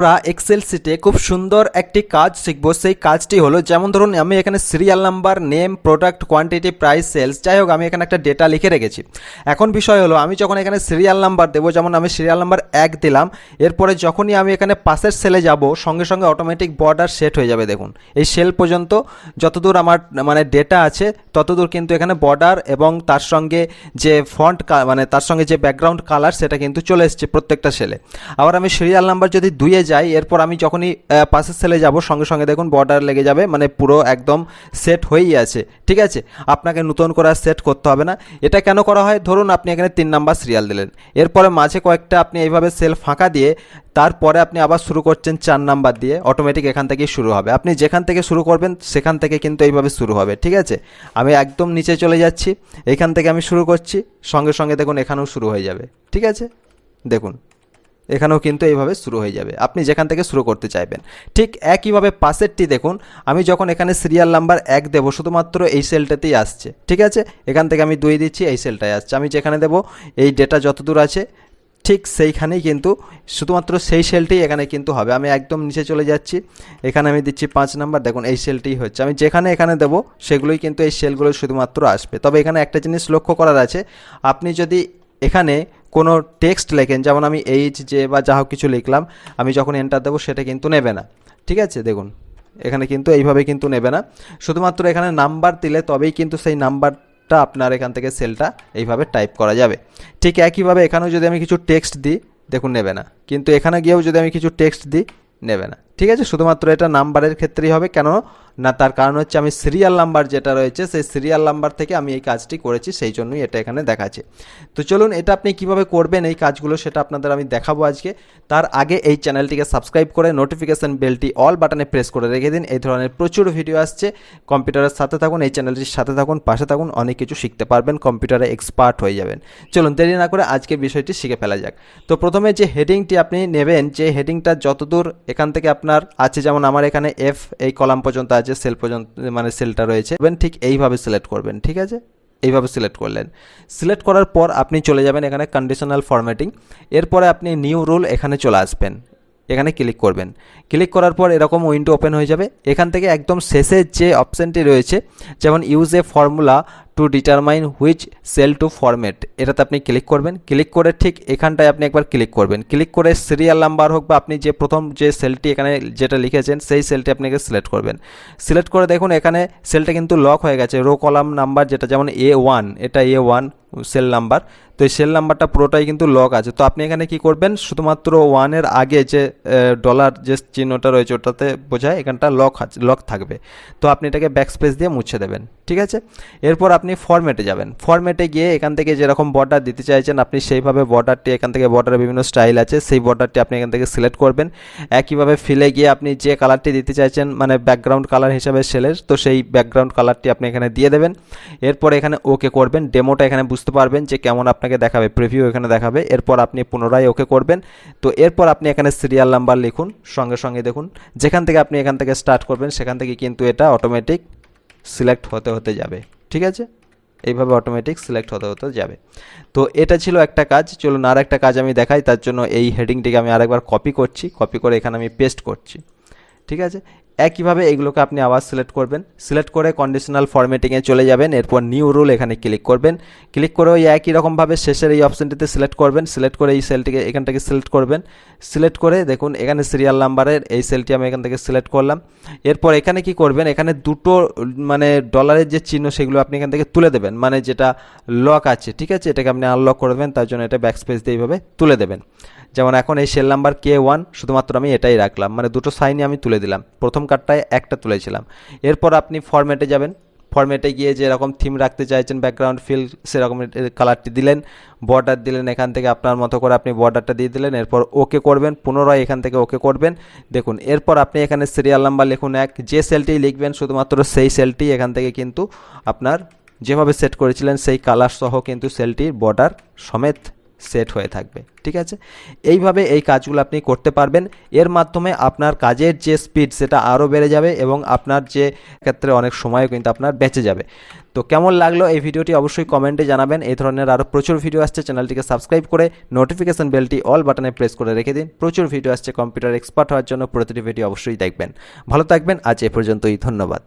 আমরা এক্সেল সিটে খুব সুন্দর একটি কাজ শিখব। সেই কাজটি হলো, যেমন ধরুন, আমি এখানে serial number name product quantity price sales যাই হোক, আমি এখানে একটা ডেটা লিখে রেখেছি। এখন বিষয় হলো, আমি যখন এখানে সিরিয়াল নাম্বার দেবো, যেমন আমি সিরিয়াল নাম্বার এক দিলাম, এরপরে যখনই আমি এখানে পাশের সেলে যাব, সঙ্গে সঙ্গে অটোমেটিক বর্ডার সেট হয়ে যাবে, দেখুন। এই সেল পর্যন্ত যতদূর আমার মানে ডেটা আছে, ততদূর কিন্তু এখানে বর্ডার এবং তার সঙ্গে যে ফন্ট মানে তার সঙ্গে যে ব্যাকগ্রাউন্ড কালার সেটা কিন্তু চলে এসছে প্রত্যেকটা সেলে আবার আমি সিরিয়াল নাম্বার যদি দুইয়ে যাই, এরপর আমি যখনই পাশের সেলে যাব, সঙ্গে সঙ্গে দেখুন বর্ডার লেগে যাবে মানে পুরো একদম সেট হয়েই আছে, ঠিক আছে? আপনাকে নতুন করে সেট করতে হবে না। এটা কেন করা হয়? ধরুন আপনি এখানে তিন নাম্বার সিরিয়াল দিলেন, এরপরে মাঝে কয়েকটা আপনি এইভাবে সেল ফাঁকা দিয়ে, তারপরে আপনি আবার শুরু করছেন চার নাম্বার দিয়ে অটোমেটিক এখান থেকেই শুরু হবে। আপনি যেখান থেকে শুরু করবেন, সেখান থেকে কিন্তু এইভাবে শুরু হবে, ঠিক আছে? আমি একদম নিচে চলে যাচ্ছি, এখান থেকে আমি শুরু করছি, সঙ্গে সঙ্গে দেখুন এখানেও শুরু হয়ে যাবে, ঠিক আছে? দেখুন। এখানেও কিন্তু এইভাবে শুরু হয়ে যাবে। আপনি যেখান থেকে শুরু করতে চাইবেন। ঠিক একইভাবে পাশেরটি দেখুন, আমি যখন এখানে সিরিয়াল নাম্বার এক দেবো, শুধুমাত্র এই সেলটাতেই আসছে। ঠিক আছে? এখান থেকে আমি দুই দিচ্ছি, এই সেলটায় আসছে। আমি যেখানে দেবো, এই ডেটা যতদূর আছে, ঠিক সেইখানেই কিন্তু, শুধুমাত্র সেই সেলটি এখানে কিন্তু হবে। আমি একদম নিচে চলে যাচ্ছি। এখানে আমি দিচ্ছি পাঁচ নাম্বার দেখুন এই সেলটি হচ্ছে। আমি যেখানে এখানে দেবো, সেগুলোই কিন্তু এই সেলগুলো শুধুমাত্র আসবে। তবে এখানে একটা জিনিস লক্ষ্য করার আছে। আপনি যদি এখানে কোনো টেক্সট লেখেন, যেমন আমি এইচ যে বা যা হোক কিছু লিখলাম, আমি যখন এন্টার দেবো সেটা কিন্তু নেবে না। ঠিক আছে? দেখুন, এখানে কিন্তু এইভাবে কিন্তু নেবে না। শুধুমাত্র এখানে নাম্বার দিলে তবেই কিন্তু সেই নাম্বারটা আপনার এখান থেকে সেলটা এইভাবে টাইপ করা যাবে। ঠিক একইভাবে এখানেও যদি আমি কিছু টেক্সট দিই, দেখুন নেবে না। কিন্তু এখানে গিয়েও যদি আমি কিছু টেক্সট দিই, নেবে না। ঠিক আছে? শুধুমাত্র এটা নাম্বারের ক্ষেত্রেই হবে। কেন? না, তার কারণ হচ্ছে আমি সিরিয়াল নাম্বার যেটা রয়েছে, সেই সিরিয়াল নাম্বার থেকে আমি এই কাজটি করেছি, সেই জন্যই এটা এখানে দেখাচ্ছে। তো চলুন, এটা আপনি কীভাবে করবেন এই কাজগুলো সেটা আপনাদের আমি দেখাবো আজকে। তার আগে এই চ্যানেলটিকে সাবস্ক্রাইব করে নোটিফিকেশান বেলটি অল বাটনে প্রেস করে রেখে দিন। এই ধরনের প্রচুর ভিডিও আসছে। কম্পিউটারের সাথে থাকুন, এই চ্যানেলটির সাথে থাকুন, পাশে থাকুন, অনেক কিছু শিখতে পারবেন, কম্পিউটারে এক্সপার্ট হয়ে যাবেন। চলুন, দেরি না করে আজকে বিষয়টি শিখে ফেলা যাক। তো প্রথমে যে হেডিংটি আপনি নেবেন, যে হেডিংটা যতদূর এখান থেকে আপনার আছে, যেমন আমার এখানে এফ এই কলাম পর্যন্ত আছে সেল পর্যন্ত মানে সেলটা রয়েছে ঠিক এইভাবে সিলেক্ট করবেন, ঠিক আছে? এইভাবে সিলেক্ট করলেন। সিলেক্ট করার পর আপনি চলে যাবেন এখানে কন্ডিশনাল ফরম্যাটিং এরপরে আপনি নিউ রুল এখানে চলে আসবেন। এখানে ক্লিক করবেন। ক্লিক করার পর এরকম উইন্ডো ওপেন হয়ে যাবে। এখান থেকে একদম শেষের যে অপশানটি রয়েছে, যেমন use a formula to determine which cell to format এটাতে আপনি ক্লিক করবেন। ক্লিক করে ঠিক এখানটায় আপনি একবার ক্লিক করবেন। ক্লিক করে সিরিয়াল নাম্বার হোক বা আপনি যে প্রথম যে সেলটি এখানে যেটা লিখেছেন, সেই সেলটি আপনাকে সিলেক্ট করবেন। সিলেক্ট করে দেখুন এখানে সেলটা কিন্তু লক হয়ে গেছে। রো কলাম নাম্বার যেটা যেমন এ ওয়ান এটা এ ওয়ান সেল নাম্বার তো এই সেল নাম্বারটা পুরোটাই কিন্তু লক আছে। তো আপনি এখানে কি করবেন? শুধুমাত্র ওয়ানের আগে যে ডলার যে চিহ্নটা রয়েছে ওটাতে বোঝায় এখানটা লক লক থাকবে। তো আপনি এটাকে ব্যাক স্পেস দিয়ে মুছে দেবেন। ঠিক আছে? এরপর আপনি ফরম্যাটে যাবেন। ফরম্যাটে গিয়ে এখান থেকে যেরকম বর্ডার দিতে চাইছেন, আপনি সেইভাবে বর্ডারটি এখান থেকে বর্ডারের বিভিন্ন স্টাইল আছে, সেই বর্ডারটি আপনি এখান থেকে সিলেক্ট করবেন। একইভাবে ফিলে গিয়ে আপনি যে কালারটি দিতে চাইছেন মানে ব্যাকগ্রাউন্ড কালার হিসাবে সেলের তো সেই ব্যাকগ্রাউন্ড কালারটি আপনি এখানে দিয়ে দেবেন। এরপর এখানে ওকে করবেন। ডেমোটা এখানে বুঝতে পারবেন যে কেমন আপনাকে দেখাবে প্রিভিউ এখানে দেখাবে। এরপর আপনি পুনরায় ওকে করবেন। তো এরপর আপনি এখানে সিরিয়াল নাম্বার লিখুন, সঙ্গে সঙ্গে দেখুন। যেখান থেকে আপনি এখান থেকে স্টার্ট করবেন, সেখান থেকে কিন্তু এটা অটোমেটিক সিলেক্ট হতে হতে যাবে। ঠিক আছে? এইভাবে অটোমেটিক সিলেক্ট হতে হতে যাবে। তো এটা ছিল একটা কাজ, চলুন আর একটা কাজ আমি দেখাই, তার জন্য এই হেডিংটিকে আমি আরেকবার কপি করছি কপি করে এখানে আমি পেস্ট করছি। ঠিক আছে? একইভাবে এগুলোকে আপনি আবার সিলেক্ট করবেন। সিলেক্ট করে কন্ডিশনাল ফরম্যাটিংয়ে চলে যাবেন। এরপর নিউ রুল এখানে ক্লিক করবেন। ক্লিক করে ওই একই রকমভাবে শেষের এই অপশানটিতে সিলেক্ট করবেন। সিলেক্ট করে এই সেলটিকে এখান থেকে সিলেক্ট করবেন। সিলেক্ট করে দেখুন এখানে সিরিয়াল নাম্বারের এই সেলটি আমি এখান থেকে সিলেক্ট করলাম। এরপর এখানে কি করবেন? এখানে দুটো মানে ডলারের যে চিহ্ন সেগুলো আপনি এখান থেকে তুলে দেবেন। মানে যেটা লক আছে, ঠিক আছে? এটাকে আপনি আনলক করে দেবেন। তার জন্য এটা ব্যাক স্পেস দিয়ে এইভাবে তুলে দেবেন। যেমন এখন এই সেল নাম্বার কে ওয়ান শুধুমাত্র আমি এটাই রাখলাম। মানে দুটো সাইনই আমি তুলে দিলাম। প্রথম কার্ডটায় একটা তুলেছিলাম। এরপর আপনি ফরম্যাটে যাবেন। ফরম্যাটে গিয়ে যেরকম থিম রাখতে চাইছেন ব্যাকগ্রাউন্ড ফিল সেরকম কালারটি দিলেন বর্ডার দিলেন এখান থেকে আপনার মতো করে আপনি বর্ডারটা দিয়ে দিলেন, এরপর ওকে করবেন, পুনরায় এখান থেকে ওকে করবেন। দেখুন, এরপর আপনি এখানে সিরিয়াল নাম্বার লিখুন এক, যে সেলটি লিখবেন শুধুমাত্র সেই সেলটি এখান থেকে কিন্তু আপনার যেভাবে সেট করেছিলেন, সেই কালার সহ কিন্তু সেলটির বর্ডার সমেত সেট হয়ে থাকবে, ঠিক আছে? এইভাবে এই কাজগুলো আপনি করতে পারবেন। এর মাধ্যমে আপনার কাজের যে স্পিড সেটা আরও বেড়ে যাবে এবং আপনার যে ক্ষেত্রে অনেক সময়ও কিন্তু আপনার বেঁচে যাবে। তো কেমন লাগল এই ভিডিওটি অবশ্যই কমেন্টে জানাবেন। এই ধরনের আরও প্রচুর ভিডিও আসছে, চ্যানেলটিকে সাবস্ক্রাইব করে নোটিফিকেশন বেলটি অল বাটনে প্রেস করে রেখে দিন। প্রচুর ভিডিও আসছে কম্পিউটার এক্সপার্ট হওয়ার জন্য প্রতিটি ভিডিও অবশ্যই দেখবেন। ভালো থাকবেন, আজ এ পর্যন্তই, ধন্যবাদ।